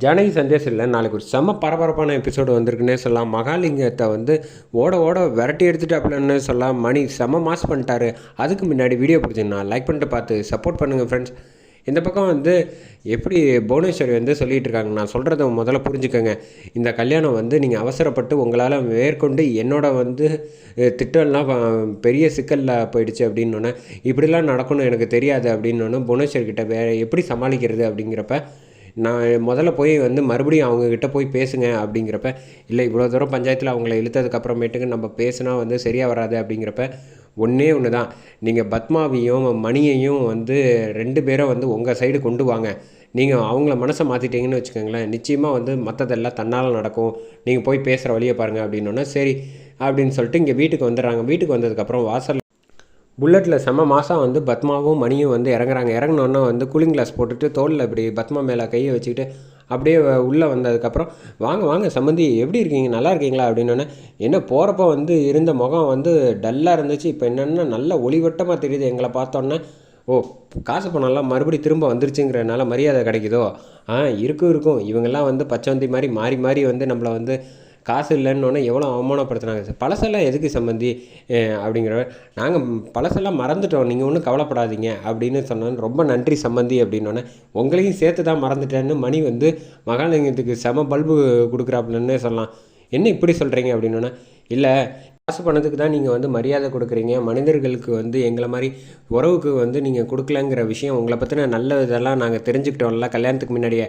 ஜனகி சந்தேஷில் நாளைக்கு ஒரு செம்ம பரபரப்பான எபிசோடு வந்திருக்குன்னே சொல்லலாம். மகாலிங்கத்தை வந்து ஓட ஓட விரட்டி எடுத்துட்டாப்லன்னு சொல்லலாம். மணி செம்ம மாஸ் பண்ணிட்டாரு. அதுக்கு முன்னாடி வீடியோ பிடிச்சிங்கன்னா லைக் பண்ணிட்டு பார்த்து சப்போர்ட் பண்ணுங்கள் ஃப்ரெண்ட்ஸ் இந்த பக்கம் வந்து எப்படி புவனேஸ்வரி வந்து சொல்லிகிட்டு இருக்காங்க நான் சொல்கிறத முதல்ல புரிஞ்சுக்கோங்க. இந்த கல்யாணம் வந்து நீங்கள் அவசரப்பட்டு உங்களால் மேற்கொண்டு என்னோட வந்து திட்டம்லாம் பெரிய சிக்கலில் போயிடுச்சு அப்படின்னோன்னே இப்படிலாம் நடக்கணும் எனக்கு தெரியாது அப்படின்னோடனே புவனேஸ்வர்கிட்ட வேறு எப்படி சமாளிக்கிறது அப்படிங்கிறப்ப நான் முதல்ல போய் வந்து மறுபடியும் அவங்கக்கிட்ட போய் பேசுங்க அப்படிங்கிறப்ப இல்லை இவ்வளோ தூரம் பஞ்சாயத்தில் அவங்கள இழுத்ததுக்கப்புறமேட்டுக்கு நம்ம பேசினா வந்து சரியாக வராது அப்படிங்கிறப்ப ஒன்றே ஒன்று தான் நீங்கள் பத்மாவையும் மணியையும் வந்து ரெண்டு பேரும் வந்து உங்கள் சைடு கொண்டு வாங்க. நீங்கள் அவங்கள மனசை மாற்றிட்டீங்கன்னு வச்சுக்கோங்களேன். நிச்சயமாக வந்து மற்றதெல்லாம் தன்னால் நடக்கும். நீங்கள் போய் பேசுகிற வழியை பாருங்கள் அப்படின்னோன்னா சரி அப்படின்னு சொல்லிட்டு இங்கே வீட்டுக்கு வந்துடுறாங்க. வீட்டுக்கு வந்ததுக்கப்புறம் வாசல் புல்லட்டில் செம்ம மாதம் வந்து பத்மாவும் மணியும் வந்து இறங்குறாங்க. இறங்கினோன்னா வந்து கூலிங் கிளாஸ் போட்டுட்டு தோளில் இப்படி பத்மா மேலே கையை வச்சுக்கிட்டு அப்படியே உள்ளே வந்ததுக்கப்புறம் வாங்க வாங்க சம்மந்தி எப்படி இருக்கீங்க? நல்லா இருக்கீங்களா? அப்படின்னோடனே என்ன போகிறப்ப வந்து இருந்த முகம் வந்து டல்லாக இருந்துச்சு. இப்போ என்னென்னா நல்ல ஒளிவட்டமாக தெரியுது எங்களை பார்த்தோன்னே ஓ காசு பணம்லாம் மறுபடி திரும்ப வந்துருச்சுங்கிறனால மரியாதை கிடைக்குதோ? ஆ இருக்கும் இருக்கும். இவங்கெல்லாம் வந்து பச்சவந்தி மாதிரி மாறி மாறி வந்து நம்மளை வந்து காசு இல்லைன்னொன்னே எவ்வளோ அவமானப்படுத்துனாங்க பழசெல்லாம் எதுக்கு சம்மந்தி அப்படிங்கிற நாங்கள் பழசெல்லாம் மறந்துட்டோம். நீங்கள் ஒன்றும் கவலைப்படாதீங்க அப்படின்னு சொன்னோன்னு ரொம்ப நன்றி சம்மந்தி அப்படின்னோடனே உங்களையும் சேர்த்து தான் மறந்துட்டேன்னு மணி வந்து மகாலிங்கத்துக்கு செம பல்பு கொடுக்குறாப்புலன்னு சொல்லலாம். என்ன இப்படி சொல்கிறீங்க அப்படின்னோடனே இல்லை காசு பணத்துக்கு தான் நீங்கள் வந்து மரியாதை கொடுக்குறீங்க. மனிதர்களுக்கு வந்து எங்களை மாதிரி உறவுக்கு வந்து நீங்கள் கொடுக்கலங்கிற விஷயம் உங்களை பற்றின நல்ல இதெல்லாம் நாங்கள் தெரிஞ்சுக்கிட்டோம்ல கல்யாணத்துக்கு முன்னாடியே.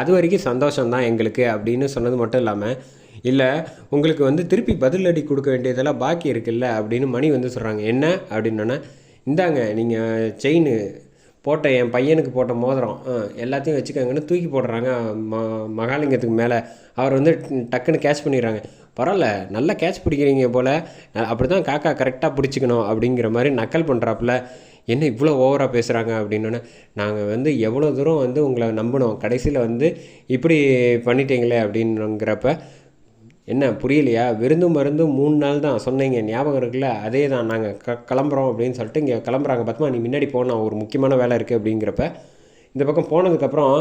அது வரைக்கும் சந்தோஷம் தான் எங்களுக்கு அப்படின்னு சொன்னது மட்டும் இல்லாமல் இல்லை உங்களுக்கு வந்து திருப்பி பதிலடி கொடுக்க வேண்டியதெல்லாம் பாக்கி இருக்குல்ல அப்படின்னு மணி வந்து சொல்கிறாங்க என்ன அப்படின்னோன்னே இந்தாங்க நீங்கள் செயின் போட்ட என் பையனுக்கு போட்ட மோதிரம் எல்லாத்தையும் வச்சுக்கோங்கன்னு தூக்கி போடுறாங்க. ம மகாலிங்கத்துக்கு மேலே. அவர் வந்து டக்குன்னு கேட்ச் பண்ணிடுறாங்க. பரவாயில்ல நல்லா கேட்ச் பிடிக்கிறீங்க போல். அப்படி தான் காக்கா கரெக்டாக பிடிச்சிக்கணும் அப்படிங்கிற மாதிரி நக்கல் பண்ணுறாப்புல என்ன இவ்வளோ ஓவராக பேசுகிறாங்க அப்படின்னோடனே நாங்கள் வந்து எவ்வளோ தூரம் வந்து உங்களை நம்பினோம் கடைசியில் வந்து இப்படி பண்ணிட்டீங்களே அப்படின்னுங்கிறப்ப என்ன புரியலையா? விருந்தும் மருந்தும் மூணு நாள் தான். சொன்னீங்க ஞாபகம் இருக்குல்ல? அதே தான் நாங்கள் க கிளம்புறோம் அப்படின்னு சொல்லிட்டு இங்கே கிளம்புறாங்க. பத்மா நீ முன்னாடி போனால் ஒரு முக்கியமான வேலை இருக்குது அப்படிங்கிறப்ப இந்த பக்கம் போனதுக்கப்புறம்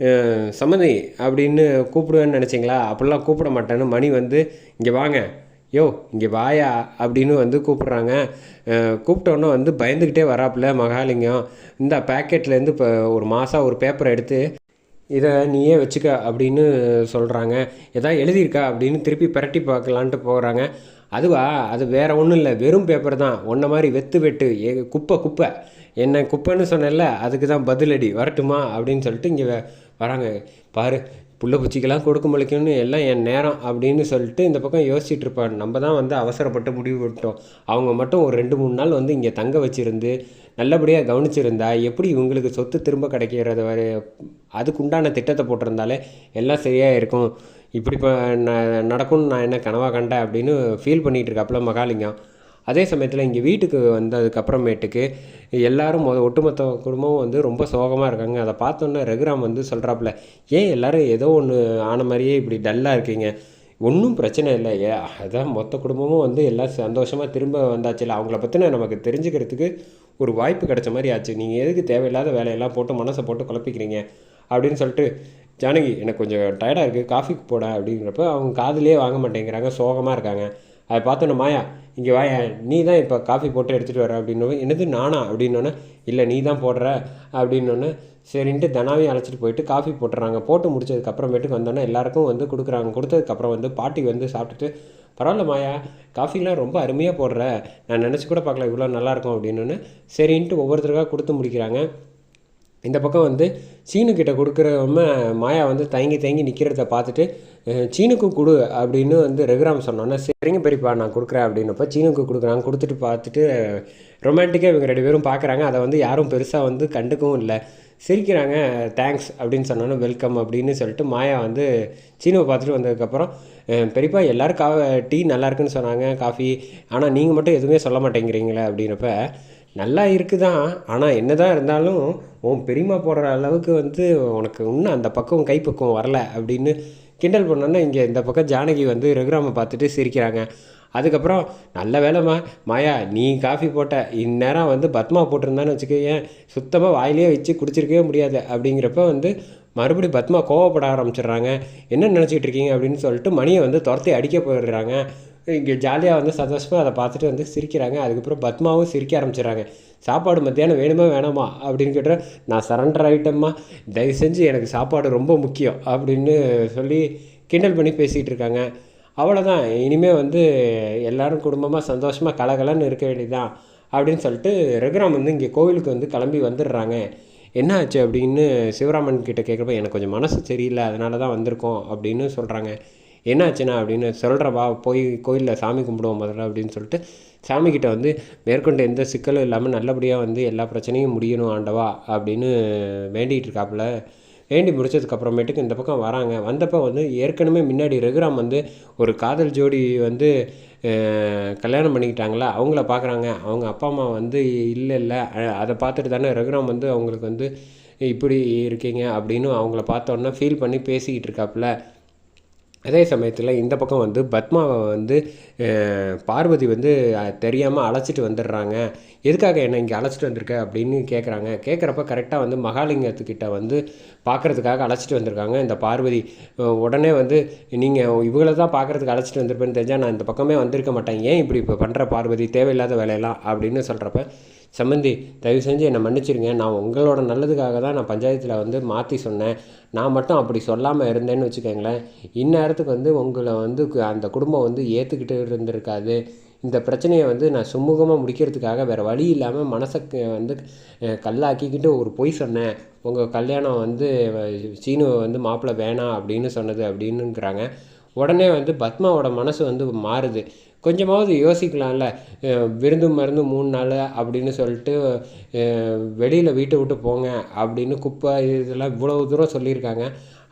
அஹ், சம்மதி அப்படின்னு கூப்பிடுவேன்னு நினச்சிங்களா? அப்படிலாம் கூப்பிட மாட்டேன்னு மணி வந்து இங்கே வாங்க. யோ இங்கே வாயா? அப்படின்னு வந்து கூப்பிட்றாங்க. கூப்பிட்டோன்னே வந்து பயந்துக்கிட்டே வராப்புல மகாலிங்கம். இந்த பேக்கெட்லேருந்து இப்போ ஒரு மாதம் ஒரு பேப்பரை எடுத்து இதை நீயே வச்சுக்க அப்படின்னு சொல்கிறாங்க எதாவது எழுதியிருக்கா அப்படின்னு திருப்பி பிரட்டி பார்க்கலான்ட்டு போகிறாங்க அதுவா? அது வேறு ஒன்றும் இல்லை. வெறும் பேப்பர் தான். ஒன்றை மாதிரி வெத்து வெட்டு ஏ குப்பை குப்பை. என்ன குப்பைன்னு சொன்னல அதுக்கு தான் பதிலடி. வரட்டுமா? அப்படின்னு சொல்லிட்டு இங்கே வராங்க. பாரு புள்ள பூச்சிக்கெல்லாம் கொடுக்க முடிக்கணும்னு எல்லாம் என் நேரம் அப்படின்னு சொல்லிட்டு இந்த பக்கம் யோசிச்சுட்டு இருப்பாரு. நம்ம தான் வந்து அவசரப்பட்டு முடிவு விட்டோம் அவங்க மட்டும் ஒரு ரெண்டு மூணு நாள் வந்து இங்கே தங்க வச்சுருந்து நல்லபடியாக கவனிச்சிருந்தா எப்படி இவங்களுக்கு சொத்து திரும்ப கிடைக்கிறது வரை அதுக்குண்டான திட்டத்தை போட்டிருந்தாலே எல்லாம் சரியாக இருக்கும். இப்படி இப்போ ந- நடக்கும்னு நான் என்ன கனவாக கண்டேன் அப்படின்னு ஃபீல் பண்ணிகிட்டு இருக்காப்புல மகாலிங்கம். அதே சமயத்தில் இங்கே வீட்டுக்கு வந்ததுக்கப்புறமேட்டுக்கு எல்லாரும் மொத ஒட்டுமொத்த குடும்பமும் வந்து ரொம்ப சோகமாக இருக்காங்க. அதை பார்த்தோன்னே ரகுராம் வந்து சொல்கிறாப்புல ஏன் எல்லோரும் ஏதோ ஒன்று ஆன மாதிரியே இப்படி டல்லாக இருக்கீங்க? ஒன்றும் பிரச்சனை இல்லை. ஏ அதான் மொத்த குடும்பமும் வந்து எல்லாம் சந்தோஷமாக திரும்ப வந்தாச்சுல. அவங்கள பற்றின நமக்கு தெரிஞ்சுக்கிறதுக்கு ஒரு வாய்ப்பு கிடைச்ச மாதிரி ஆச்சு. நீங்கள் எதுக்கு தேவையில்லாத வேலையெல்லாம் போட்டு மனசை போட்டு குழப்பிக்கிறீங்க? அப்படின்னு சொல்லிட்டு ஜானகி எனக்கு கொஞ்சம் டயர்டாக இருக்குது காஃபிக்கு போட அப்படிங்கிறப்ப அவங்க காதுலயே வாங்க மாட்டேங்கிறாங்க. சோகமாக இருக்காங்க. அதை பார்த்தோன்னே மாயா இங்கே வாயா நீ தான் இப்போ காஃபி போட்டு எடுத்துகிட்டு வர அப்படின்னு என்னது நானா? அப்படின்னோன்னே இல்லை நீ தான் போடுற. அப்படின்னோன்னே சரின்ட்டு தனாவையும் அழைச்சிட்டு போயிட்டு காஃபி போட்டுறாங்க. போட்டு முடிச்சதுக்கப்புறமேட்டுக்கு வந்தோன்னே எல்லாருக்கும் வந்து கொடுக்குறாங்க. கொடுத்ததுக்கப்புறம் வந்து பாட்டி வந்து சாப்பிட்டுட்டு பரவாயில்ல மாயா காஃபிலாம் ரொம்ப அருமையாக போடுற. நான் நினச்சி கூட பார்க்கல இவ்வளோ நல்லாயிருக்கும் அப்படின்னோன்னே சரின்ட்டு ஒவ்வொருத்தருக்காக கொடுத்து முடிக்கிறாங்க. இந்த பக்கம் வந்து சீனுக்கிட்ட கொடுக்குறவம மாயா வந்து தயங்கி தயங்கி நிற்கிறத பார்த்துட்டு சீனுக்கும் கொடு அப்படின்னு வந்து ரகுராம் சொன்னோன்னே சரிங்க பெரியப்பா நான் கொடுக்குறேன் அப்படின்னப்ப சீனுக்கு கொடுக்குறாங்க கொடுத்துட்டு பார்த்துட்டு ரொமான்டிக்காக இவங்க ரெண்டு பேரும் பார்க்குறாங்க. அதை வந்து யாரும் பெருசாக வந்து கண்டுக்கவும் இல்லை. சிரிக்கிறாங்க தேங்க்ஸ் அப்படின்னு சொன்னோன்னே வெல்கம் அப்படின்னு சொல்லிட்டு மாயா வந்து சீனுவை பார்த்துட்டு வந்ததுக்கப்புறம் பெரியப்பா எல்லோரும் கா டீ நல்லா இருக்குன்னு சொன்னாங்க காஃபி. ஆனால் நீங்கள் மட்டும் எதுவுமே சொல்ல மாட்டேங்கிறீங்களே அப்படின்றப்ப நல்லா இருக்குதான். ஆனால் என்னதான் இருந்தாலும் உன் பெரியம்மா போடுற அளவுக்கு வந்து உனக்கு இன்னும் அந்த பக்கம் கைப்பக்குவம் வரல அப்படின்னு கிண்டல் பண்ணோன்னா இங்கே இந்த பக்கம் ஜானகி வந்து ரகுராமை பார்த்துட்டு சிரிக்கிறாங்க. அதுக்கப்புறம் நல்ல வேலைம்மா. மாயா நீ காஃபி போட்ட இந்நேரம் வந்து பத்மா போட்டிருந்தான்னு வச்சுக்கோயேன். சுத்தமாக வாயிலே வச்சு குடிச்சிருக்கவே முடியாது. அப்படிங்கிறப்ப வந்து மறுபடியும் பத்மா கோவப்பட ஆரம்பிச்சிடுறாங்க. என்ன நினச்சிக்கிட்டு இருக்கீங்க? அப்படின்னு சொல்லிட்டு மணியை வந்து துரத்தி அடிக்க போயிடுறாங்க. இங்கே ஜாலியாக வந்து சந்தோஷமாக அதை பார்த்துட்டு வந்து சிரிக்கிறாங்க. அதுக்கப்புறம் பத்மாவும் சிரிக்க ஆரம்பிச்சிடுறாங்க. சாப்பாடு மத்தியானம் வேணுமா வேணாமா? அப்படின்னு கேட்டால் நான் சரண்டர் ஆகிட்டம்மா தயவு செஞ்சு எனக்கு சாப்பாடு ரொம்ப முக்கியம் அப்படின்னு சொல்லி கிண்டல் பண்ணி பேசிகிட்டு இருக்காங்க. அவ்வளோதான் இனிமேல் வந்து எல்லோரும் குடும்பமாக சந்தோஷமாக கலகலன்னு இருக்க வேண்டியதுதான் அப்படின்னு சொல்லிட்டு ரகுராம் வந்து இங்கே கோவிலுக்கு வந்து கிளம்பி வந்துடுறாங்க. என்ன ஆச்சு அப்படின்னு சிவராமன் கிட்ட கேட்குறப்ப எனக்கு கொஞ்சம் மனசு சரியில்லை. அதனால தான் வந்திருக்கோம் அப்படின்னு சொல்கிறாங்க என்னாச்சுண்ணா அப்படின்னு சொல்கிறவா போய் கோயிலில் சாமி கும்பிடுவோம் முதல்ல அப்படின்னு சொல்லிட்டு சாமிக்கிட்ட வந்து மேற்கொண்டு எந்த சிக்கலும் இல்லாமல் நல்லபடியாக வந்து எல்லா பிரச்சனையும் முடியணும் ஆண்டவா அப்படின்னு வேண்டிகிட்டு இருக்காப்புல. வேண்டி முடிச்சதுக்கப்புறமேட்டுக்கு இந்த பக்கம் வராங்க. வந்தப்போ வந்து ஏற்கனவே முன்னாடி ரகுராம் வந்து ஒரு காதல் ஜோடி வந்து கல்யாணம் பண்ணிக்கிட்டாங்களா? அவங்கள பார்க்குறாங்க அவங்க அப்பா அம்மா வந்து இல்லை இல்லை அதை பார்த்துட்டு தானே ரகுராம் வந்து அவங்களுக்கு வந்து இப்படி இருக்கீங்க அப்படின்னு அவங்கள பார்த்தோன்னா ஃபீல் பண்ணி பேசிக்கிட்டு இருக்காப்புல. அதே சமயத்தில் இந்த பக்கம் வந்து பத்மாவை வந்து பார்வதி வந்து தெரியாமல் அழைச்சிட்டு வந்துடுறாங்க. எதுக்காக என்ன இங்கே அழைச்சிட்டு வந்திருக்க அப்படின்னு கேட்குறாங்க கேட்குறப்ப கரெக்டாக வந்து மகாலிங்கத்துக்கிட்ட வந்து பார்க்குறதுக்காக அழைச்சிட்டு வந்திருக்காங்க. இந்த பார்வதி உடனே வந்து நீங்கள் இவங்கள தான் பார்க்குறதுக்கு அழைச்சிட்டு வந்திருப்பேன்னு தெரிஞ்சால் நான் இந்த பக்கமே வந்திருக்க மாட்டேன். ஏன் இப்படி இப்போ பண்ணுற பார்வதி? தேவையில்லாத வேலையெல்லாம் அப்படின்னு சொல்கிறப்ப சம்மந்தி தயவு செஞ்சு என்னை மன்னிச்சிருங்க. நான் உங்களோட நல்லதுக்காக தான் நான் பஞ்சாயத்தில் வந்து மாற்றி சொன்னேன். நான் மட்டும் அப்படி சொல்லாமல் இருந்தேன்னு வச்சுக்கோங்களேன். இந்நேரத்துக்கு வந்து உங்களை வந்து அந்த குடும்பம் வந்து ஏற்றுக்கிட்டு இருந்திருக்காது. இந்த பிரச்சனையை வந்து நான் சுமூகமாக முடிக்கிறதுக்காக வேறு வழி இல்லாமல் மனசை வந்து கல்லாக்கிக்கிட்டு ஒரு பொய் சொன்னேன். உங்கள் கல்யாணம் வந்து சீனுவை வந்து மாப்பிள்ளை வேணாம் அப்படின்னு சொன்னது அப்படின்னுங்கிறாங்க. உடனே வந்து பத்மாவோட மனசு வந்து மாறுது. கொஞ்சமாவது யோசிக்கலாம்ல. விருந்து மருந்து மூணு நாள் அப்படின்னு சொல்லிட்டு வெளியில் வீட்டை விட்டு போங்க அப்படின்னு குப்பை இதெல்லாம் இவ்வளோ தூரம் சொல்லியிருக்காங்க.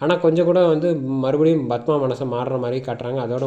ஆனால் கொஞ்சம் கூட வந்து மறுபடியும் பத்மா மனசை மாறுற மாதிரி காட்டுறாங்க. அதோட